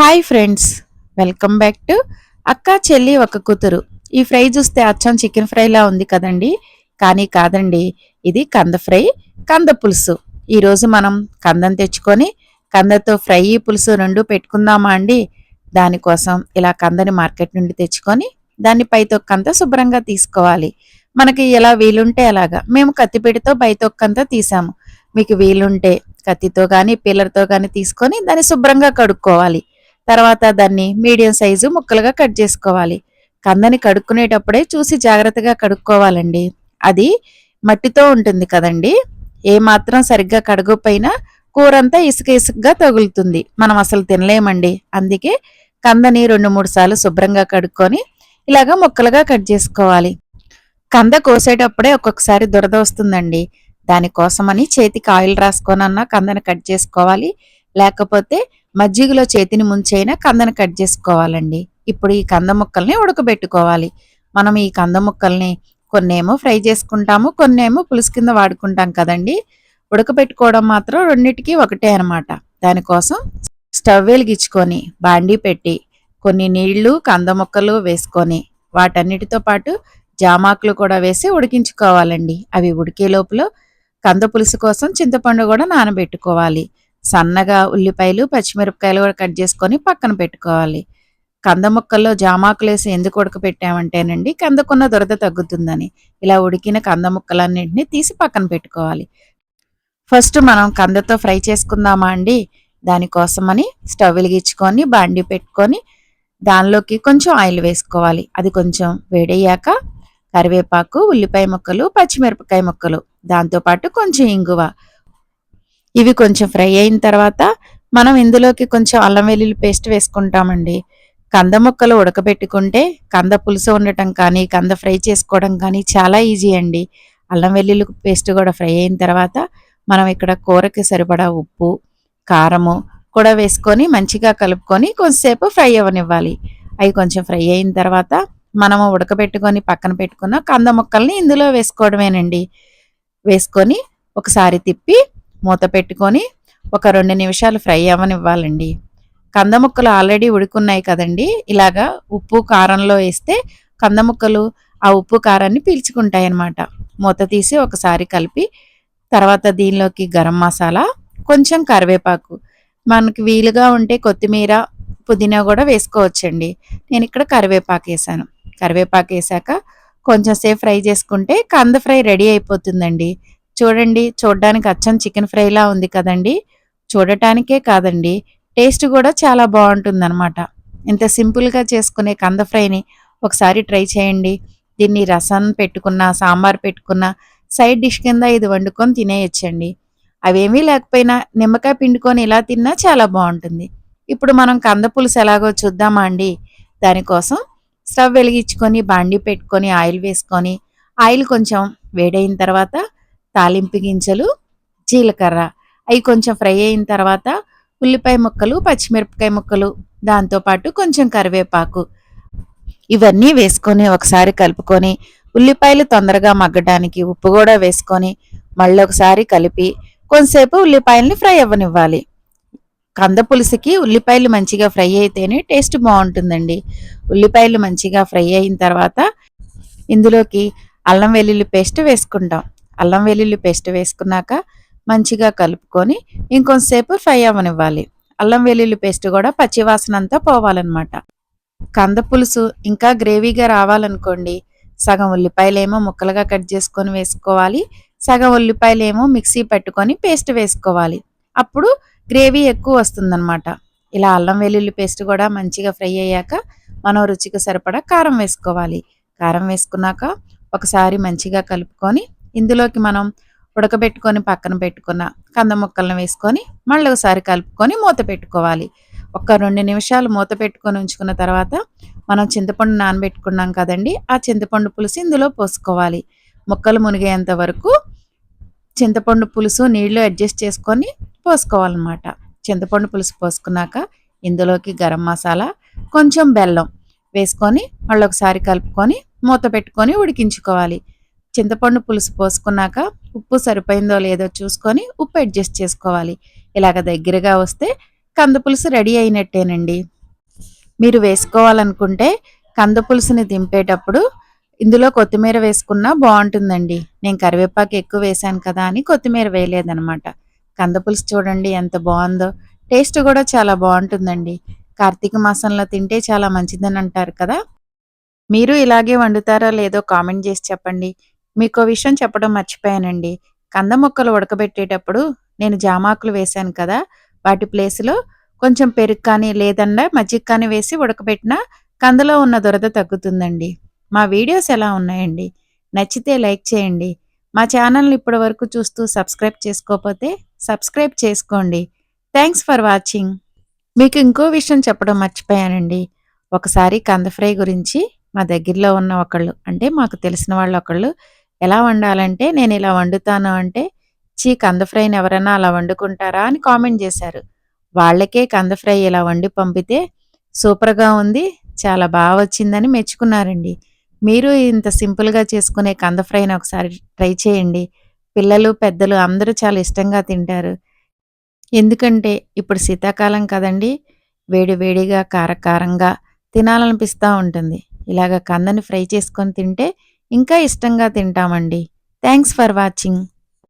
Hi friends welcome back to అక్క చెల్లి ఒక కూతురు. ఈ ఫ్రై చూస్తే అచ్చం చికెన్ ఫ్రైలా ఉంది కదండి? కానీ కాదండి ఇది కంద ఫ్రై కంద పులుసు. ఈరోజు మనం కందం తెచ్చుకొని కందతో ఫ్రై పులుసు రెండు పెట్టుకుందామా అండి? దానికోసం ఇలా కందని మార్కెట్ నుండి తెచ్చుకొని దాన్ని పైతొక్కంతా శుభ్రంగా తీసుకోవాలి. మనకి ఎలా వీలుంటే అలాగా. మేము కత్తిపీటతో పైతొక్కంతా తీసాము. మీకు వీలుంటే కత్తితో కానీ పిల్లర్తో కానీ తీసుకొని దాన్ని శుభ్రంగా కడుక్కోవాలి. తర్వాత దాన్ని మీడియం సైజు ముక్కలుగా కట్ చేసుకోవాలి. కందని కడుక్కునేటప్పుడే చూసి జాగ్రత్తగా కడుక్కోవాలండి. అది మట్టితో ఉంటుంది కదండి. ఏ మాత్రం సరిగ్గా కడగకపోయినా కూరంతా ఇసుక ఇసుకగా తగులుతుంది. మనం అసలు తినలేమండి. అందుకే కందని రెండు మూడు సార్లు శుభ్రంగా కడుక్కొని ఇలాగ ముక్కలుగా కట్ చేసుకోవాలి. కంద కోసేటప్పుడే ఒక్కొక్కసారి దురద వస్తుందండి. దానికోసమని చేతికి ఆయిల్ రాసుకొనన్నా కందని కట్ చేసుకోవాలి. లేకపోతే మజ్జిగలో చేతిని ముంచైనా కందను కట్ చేసుకోవాలండి. ఇప్పుడు ఈ కంద ముక్కల్ని ఉడకబెట్టుకోవాలి. మనం ఈ కంద ముక్కల్ని కొన్నేమో ఫ్రై చేసుకుంటాము కొన్నేమో పులుసు కింద వాడుకుంటాం కదండి. ఉడకబెట్టుకోవడం మాత్రం రెండింటికి ఒకటే అనమాట దానికోసం స్టవ్ వెలిగించుకొని బాండీ పెట్టి కొన్ని నీళ్ళు కంద ముక్కలు వేసుకొని వాటన్నిటితో పాటు జామాకులు కూడా వేసి ఉడికించుకోవాలండి. అవి ఉడికే లోపల కంద పులుసు కోసం చింతపండు కూడా నానబెట్టుకోవాలి. సన్నగా ఉల్లిపాయలు పచ్చిమిరపకాయలు కూడా కట్ చేసుకొని పక్కన పెట్టుకోవాలి. కంద ముక్కల్లో జామాకులు వేసి ఎందుకు ఉడకపెట్టామంటేనండి కందకున్న దురద తగ్గుతుందని. ఇలా ఉడికిన కంద ముక్కలన్నింటినీ తీసి పక్కన పెట్టుకోవాలి. ఫస్ట్ మనం కందతో ఫ్రై చేసుకుందామా అండి? దానికోసమని స్టవ్ వెలిగించుకొని బాండి పెట్టుకొని దానిలోకి కొంచెం ఆయిల్ వేసుకోవాలి. అది కొంచెం వేడయ్యాక కరివేపాకు ఉల్లిపాయ ముక్కలు పచ్చిమిరపకాయ ముక్కలు దాంతోపాటు కొంచెం ఇంగువ. ఇవి కొంచెం ఫ్రై అయిన తర్వాత మనం ఇందులోకి కొంచెం అల్లం వెల్లుల్లి పేస్ట్ వేసుకుంటామండి. కంద ముక్కలు ఉడకబెట్టుకుంటే కంద పులుసు ఉండటం కానీ కంద ఫ్రై చేసుకోవడం కానీ చాలా ఈజీ అండి. అల్లం వెల్లుల్లి పేస్ట్ కూడా ఫ్రై అయిన తర్వాత మనం ఇక్కడ కూరకి సరిపడా ఉప్పు కారము కూడా వేసుకొని మంచిగా కలుపుకొని కొంచెంసేపు ఫ్రై అవ్వనివ్వాలి. అవి కొంచెం ఫ్రై అయిన తర్వాత మనము ఉడకబెట్టుకొని పక్కన పెట్టుకున్న కంద ముక్కల్ని ఇందులో వేసుకోవడమేనండి. వేసుకొని ఒకసారి తిప్పి మూత పెట్టుకొని ఒక రెండు నిమిషాలు ఫ్రై అవ్వనివ్వాలండి. కంద ముక్కలు ఆల్రెడీ ఉడుకున్నాయి కదండి. ఇలాగా ఉప్పు కారంలో వేస్తే కంద ముక్కలు ఆ ఉప్పు కారాన్ని పీల్చుకుంటాయి అన్నమాట మూత తీసి ఒకసారి కలిపి తర్వాత దీనిలోకి గరం మసాలా కొంచెం కరివేపాకు. మనకి వీలుగా ఉంటే కొత్తిమీర పుదీనా కూడా వేసుకోవచ్చండి. నేను ఇక్కడ కరివేపాకు వేసాను. కరివేపాకు వేసాక కొంచెం సేపు ఫ్రై చేసుకుంటే కంద ఫ్రై రెడీ అయిపోతుందండి. చూడండి చూడడానికి అచ్చం చికెన్ ఫ్రైలా ఉంది కదండి. చూడటానికే కాదండి. టేస్ట్ కూడా చాలా బాగుంటుంది అనమాట ఇంత సింపుల్గా చేసుకునే కంద ఫ్రైని ఒకసారి ట్రై చేయండి. దీన్ని రసం పెట్టుకున్న సాంబార్ పెట్టుకున్న సైడ్ డిష్ కింద ఇది వండుకొని తినేయచ్చండి. అవేమీ లేకపోయినా నిమ్మకాయ పిండుకొని ఇలా తిన్నా చాలా బాగుంటుంది. ఇప్పుడు మనం కంద పులుసు ఎలాగో చూద్దామా అండి? దానికోసం స్టవ్ వెలిగించుకొని బాండి పెట్టుకొని ఆయిల్ వేసుకొని ఆయిల్ కొంచెం వేడైన తర్వాత తాలింపు గింజలు జీలకర్ర. అవి కొంచెం ఫ్రై అయిన తర్వాత ఉల్లిపాయ ముక్కలు పచ్చిమిరపకాయ ముక్కలు దాంతోపాటు కొంచెం కరివేపాకు. ఇవన్నీ వేసుకొని ఒకసారి కలుపుకొని ఉల్లిపాయలు తొందరగా మగ్గడానికి ఉప్పు కూడా వేసుకొని మళ్ళీ ఒకసారి కలిపి కొంతసేపు ఉల్లిపాయల్ని ఫ్రై అవ్వనివ్వాలి. కంద పులుసుకి ఉల్లిపాయలు మంచిగా ఫ్రై అయితేనే టేస్ట్ బాగుంటుందండి. ఉల్లిపాయలు మంచిగా ఫ్రై అయిన తర్వాత ఇందులోకి అల్లం వెల్లుల్లి పేస్ట్ వేసుకుంటాం. అల్లం వెల్లుల్లి పేస్ట్ వేసుకున్నాక మంచిగా కలుపుకొని ఇంకొంతసేపు ఫ్రై అవ్వనివ్వాలి. అల్లం వెల్లుల్లి పేస్ట్ కూడా పచ్చివాసన అంతా పోవాలన్నమాట. కంద పులుసు ఇంకా గ్రేవీగా రావాలనుకోండి. సగం ఉల్లిపాయలేమో ముక్కలుగా కట్ చేసుకొని వేసుకోవాలి. సగం ఉల్లిపాయలేమో మిక్సీ పెట్టుకొని పేస్ట్ వేసుకోవాలి. అప్పుడు గ్రేవీ ఎక్కువ వస్తుందన్నమాట. ఇలా అల్లం వెల్లుల్లి పేస్ట్ కూడా మంచిగా ఫ్రై అయ్యాక మనం రుచికి సరిపడా కారం వేసుకోవాలి. కారం వేసుకున్నాక ఒకసారి మంచిగా కలుపుకొని ఇందులోకి మనం ఉడకబెట్టుకొని పక్కన పెట్టుకున్న కంద ముక్కలను వేసుకొని మళ్ళీ ఒకసారి కలుపుకొని మూత పెట్టుకోవాలి. ఒక రెండు నిమిషాలు మూత పెట్టుకొని ఉంచుకున్న తర్వాత మనం చింతపండు నానబెట్టుకున్నాం కదండి ఆ చింతపండు పులుసు ఇందులో పోసుకోవాలి. ముక్కలు మునిగేంత వరకు చింతపండు పులుసు నీళ్ళు అడ్జస్ట్ చేసుకొని పోసుకోవాలన్నమాట. చింతపండు పులుసు పోసుకున్నాక ఇందులోకి గరం మసాలా కొంచెం బెల్లం వేసుకొని మళ్ళీ ఒకసారి కలుపుకొని మూత పెట్టుకొని ఉడికించుకోవాలి. చింతపండు పులుసు పోసుకున్నాక ఉప్పు సరిపోయిందో లేదో చూసుకొని ఉప్పు అడ్జస్ట్ చేసుకోవాలి. ఇలాగ దగ్గరగా వస్తే కంద పులుసు రెడీ అయినట్టేనండి. మీరు వేసుకోవాలనుకుంటే కంద పులుసుని దింపేటప్పుడు ఇందులో కొత్తిమీర వేసుకున్నా బాగుంటుందండి. నేను కరివేపాకు ఎక్కువ వేశాను కదా అని కొత్తిమీర వేయలేదనమాట కందపులుసు చూడండి ఎంత బాగుందో. టేస్ట్ కూడా చాలా బాగుంటుందండి. కార్తీక మాసంలో తింటే చాలా మంచిదని అంటారు కదా. మీరు ఇలాగే వండుతారో లేదో కామెంట్ చేసి చెప్పండి. మీకు విషయం చెప్పడం మర్చిపోయానండి. కంద మొక్కలు ఉడకబెట్టేటప్పుడు నేను జామాకులు వేశాను కదా వాటి ప్లేస్లో కొంచెం పెరుగు కానీ లేదన్నా మజ్జిగ కానీ వేసి ఉడకబెట్టిన కందలో ఉన్న దురద తగ్గుతుందండి. మా వీడియోస్ ఎలా ఉన్నాయండి? నచ్చితే లైక్ చేయండి. మా ఛానల్ని ఇప్పటి వరకు చూస్తూ సబ్స్క్రైబ్ చేసుకోకపోతే సబ్స్క్రైబ్ చేసుకోండి. Thanks for watching. మీకు ఇంకో విషయం చెప్పడం మర్చిపోయానండి. ఒకసారి కంద ఫ్రై గురించి మా దగ్గరలో ఉన్న ఒకళ్ళు అంటే మాకు తెలిసిన వాళ్ళు ఒకళ్ళు ఎలా వండాలంటే నేను ఇలా వండుతాను అంటే చీ కంద ఫ్రైని ఎవరైనా అలా వండుకుంటారా అని కామెంట్ చేశారు. వాళ్ళకే కంద ఫ్రై ఇలా వండి పంపితే సూపర్గా ఉంది చాలా బాగా వచ్చిందని మెచ్చుకున్నారండి. మీరు ఇంత సింపుల్గా చేసుకునే కంద ఫ్రైని ఒకసారి ట్రై చేయండి. పిల్లలు పెద్దలు అందరూ చాలా ఇష్టంగా తింటారు. ఎందుకంటే ఇప్పుడు శీతాకాలం కదండి వేడి వేడిగా కారకారంగా తినాలనిపిస్తూ ఉంటుంది. ఇలాగ కందని ఫ్రై చేసుకొని తింటే ఇంకా ఇష్టంగా తింటామండి. Thanks for watching